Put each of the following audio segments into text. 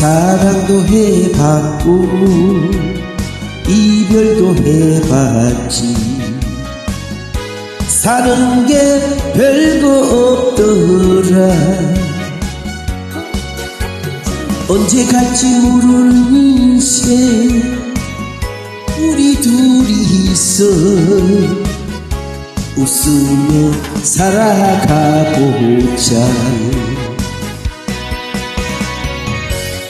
사랑도 해봤고 이별도 해봤지. 사는 게 별거 없더라. 언제 갈지 모를 인생 우리 둘이서 웃으며 살아가보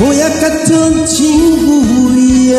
보약 같은 친구야